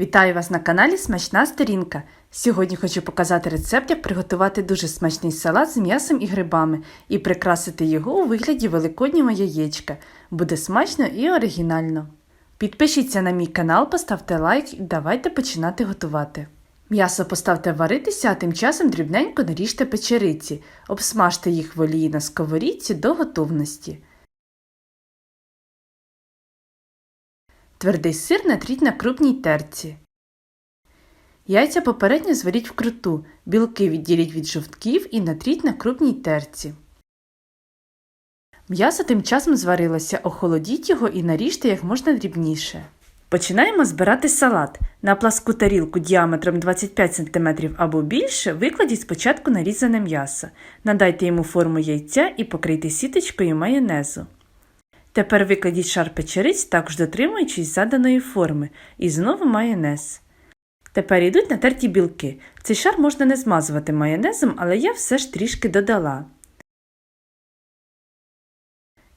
Вітаю вас на каналі Смачна Сторінка. Сьогодні хочу показати рецепт, як приготувати дуже смачний салат з м'ясом і грибами і прикрасити його у вигляді великоднього яєчка. Буде смачно і оригінально. Підпишіться на мій канал, поставте лайк і давайте починати готувати. М'ясо поставте варитися, а тим часом дрібненько наріжте печериці, обсмажте їх в олії на сковорідці до готовності. Твердий сир натріть на крупній терці. Яйця попередньо зваріть вкруту, білки відділіть від жовтків і натріть на крупній терці. М'ясо тим часом зварилося, охолодіть його і наріжте як можна дрібніше. Починаємо збирати салат. На пласку тарілку діаметром 25 см або більше викладіть спочатку нарізане м'ясо. Надайте йому форму яйця і покрийте сіточкою майонезу. Тепер викладіть шар печериць, також дотримуючись заданої форми, і знову майонез. Тепер йдуть натерті білки. Цей шар можна не змазувати майонезом, але я все ж трішки додала.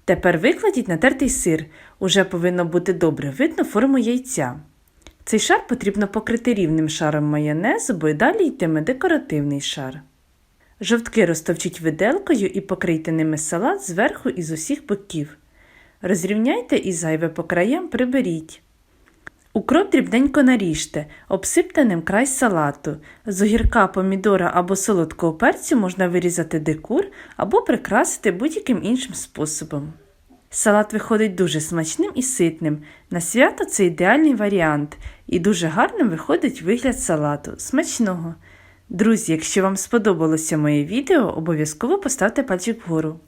Тепер викладіть натертий сир. Уже повинно бути добре видно форму яйця. Цей шар потрібно покрити рівним шаром майонезу, бо й далі йтиме декоративний шар. Жовтки розтовчіть виделкою і покрийте ними салат зверху і з усіх боків. Розрівняйте і зайве по краям приберіть. Укроп дрібненько наріжте, обсипте ним край салату. З огірка, помідора або солодкого перцю можна вирізати декур або прикрасити будь-яким іншим способом. Салат виходить дуже смачним і ситним. На свято це ідеальний варіант, і дуже гарним виходить вигляд салату. Смачного! Друзі, якщо вам сподобалося моє відео, обов'язково поставте пальчик вгору.